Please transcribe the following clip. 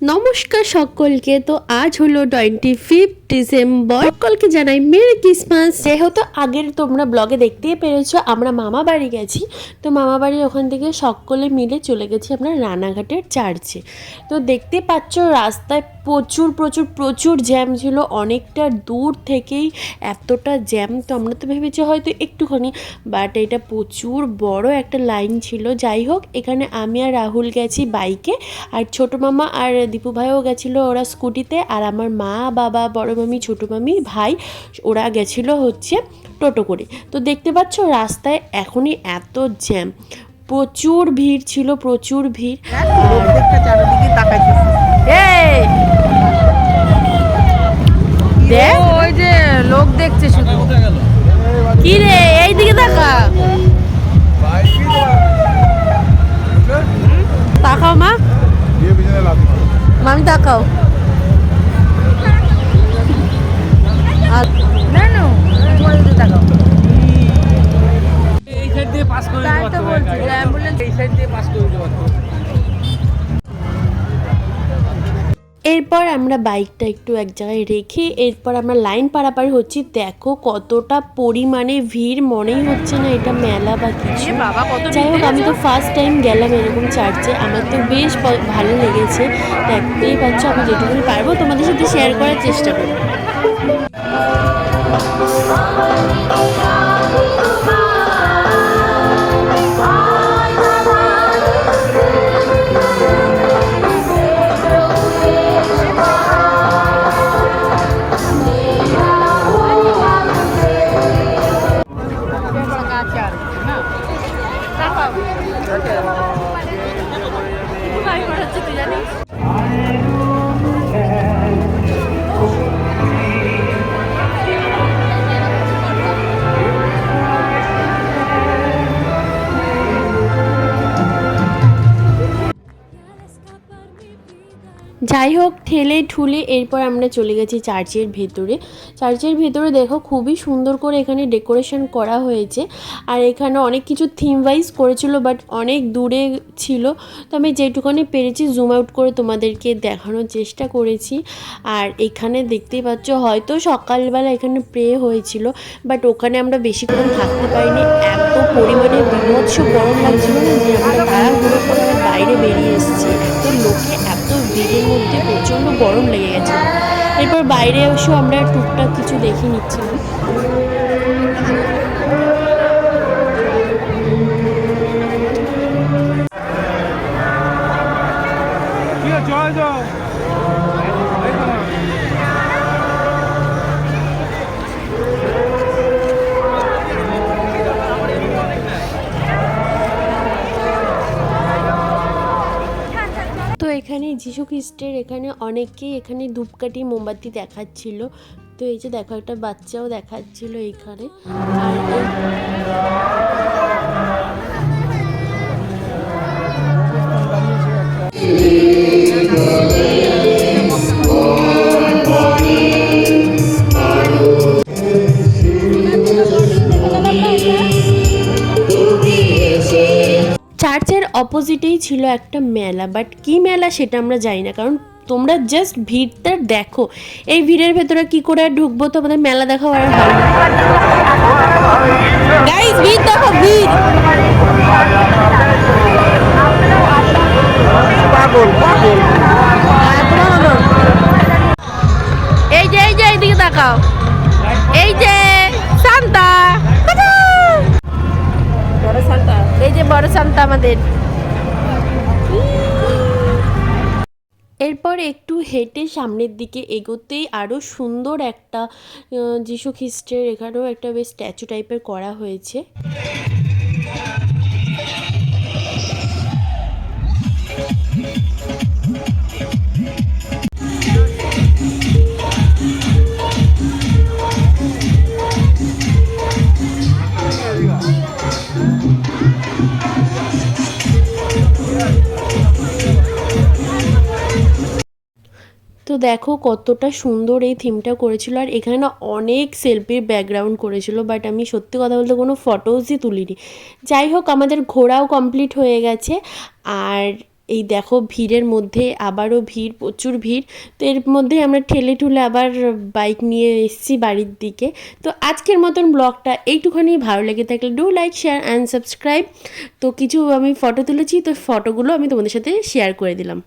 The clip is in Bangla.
নমস্কার সকলকে তো আজ হলো টোয়েন্টি ফিফথ ডিসেম্বর। সকলকে জানাই মেরি ক্রিসমাস। যেহেতু আগের তোমরা ব্লগে দেখতেই পেরেছ, আমরা মামা বাড়ি গেছি। তো মামা বাড়ির ওখান থেকে সকলে মিলে চলে গেছি আমরা রানাঘাটের চার্চে। তো দেখতে পাচ্ছ রাস্তায় প্রচুর প্রচুর প্রচুর জ্যাম ছিল। অনেকটা দূর থেকেই এতটা জ্যাম। তো আমরা তো ভেবেছি হয়তো একটুখানি বাট এটা প্রচুর বড় একটা লাইন ছিল। যাই হোক, এখানে আমি আর রাহুল গেছি বাইকে। আর ছোটো মামা আর দীপু ভাইও গেছিল ওরা স্কুটিতে। আর আমার মা, বাবা, বড় মামি ছোটো মামি, ভাই, ওরা গেছিল হচ্ছে টোটো করে। তো দেখতে পাচ্ছ রাস্তায় এখনই এত জ্যাম। প্রচুর ভিড় ছিল, প্রচুর ভিড়। লোক দেখছে কি রে, এইদিকে দেখা তাকাও মা। মামি তাকাও। আর না না তোমার দিকে তাকাও। এই সাইড দিয়ে পাস করে তাই তো বলছি অ্যাম্বুলেন্স এই সাইড দিয়ে পাস করে দিতে এরপর আমরা বাইকটা একটু এক জায়গায় রেখে এরপর আমরা লাইন পারাপার হচ্ছি। দেখো কতটা পরিমাণে ভিড় মনেই হচ্ছে না এটা মেলা বা কিছু। এ বাবা কত যাই হোক আমি তো ফার্স্ট টাইম গেলাম এরকম চার্চে। আমার তো বেশ ভালো লেগেছে। দেখতেই পাচ্ছ আমি যেটুকুনি পারব তোমাদের সাথে শেয়ার করার চেষ্টা করব। Mama, যাই হোক ঠেলে ঠুলে এরপর আমরা চলে গেছি চার্চের ভেতরে। চার্চের ভেতরে দেখো খুবই সুন্দর করে এখানে ডেকোরেশন করা হয়েছে। আর এখানে অনেক কিছু থিম ওয়াইজ করেছিল, বাট অনেক দূরে ছিল। তো আমি যেটুখানি পেরেছি জুম আউট করে তোমাদেরকে দেখানোর চেষ্টা করেছি। আর এখানে দেখতেই পাচ্ছ, হয়তো সকালবেলা এখানে প্রে হয়েছিল বাট ওখানে আমরা বেশিক্ষণ থাকতে পারিনি। এত পরিমাণে বিভৎস গরম লাগছিল যে আমরা করে বাইরে বেরিয়ে এসেছি। তো লোকে ভিড়ের মধ্যে প্রচণ্ড গরম লেগে গেছে। এরপর বাইরে এসেও আমরা টুকটাক কিছু দেখে নিচ্ছিলাম জয় জল এখানে যিশু খ্রিস্টের এখানে অনেকেই এখানে ধূপকাঠি, মোমবাতি দেখাচ্ছিল। তো এই যে দেখো একটা বাচ্চাও দেখাচ্ছিল এখানে আর চার্চের অপোজিটেই ছিল একটা মেলা বাট কি মেলা সেটা আমরা জানি না কারণ তোমরা জাস্ট ভিড়টা দেখো। এই ভিড়ের ভেতরে কি করে ঢুকবো? তোমাদের মেলা দেখা আর হয় গাইস ভিড় দেখো ভিড়! পাগল এই যে এই যে এইদিকে তাকাও যে বড় সান্তা আমাদের। এরপর একটু হেঁটে সামনের দিকে এগোতেই আরও সুন্দর একটা যিশু খ্রিস্টের এখানেও একটা বেশ স্ট্যাচু টাইপের করা হয়েছে। তো দেখো কতটা সুন্দর এই থিমটা করেছিল আর এখানে না অনেক সেলফির ব্যাকগ্রাউন্ড করেছিল বাট আমি সত্যি কথা বলতে কোনো ফটোজই তুলিনি। যাই হোক, আমাদের ঘোরাও কমপ্লিট হয়ে গেছে আর এই দেখো ভিড়ের মধ্যে আবারও ভিড়, প্রচুর ভিড়। তো এর মধ্যে আমরা ঠেলে ঠুলে আবার বাইক নিয়ে এসেছি বাড়ির দিকে। তো আজকের মতন ব্লগটা এইটুখানি। ভালো লেগে থাকলে do like share and subscribe তো কিছু আমি ফটো তুলেছি, তো ফটোগুলো আমি তোমাদের সাথে শেয়ার করে দিলাম।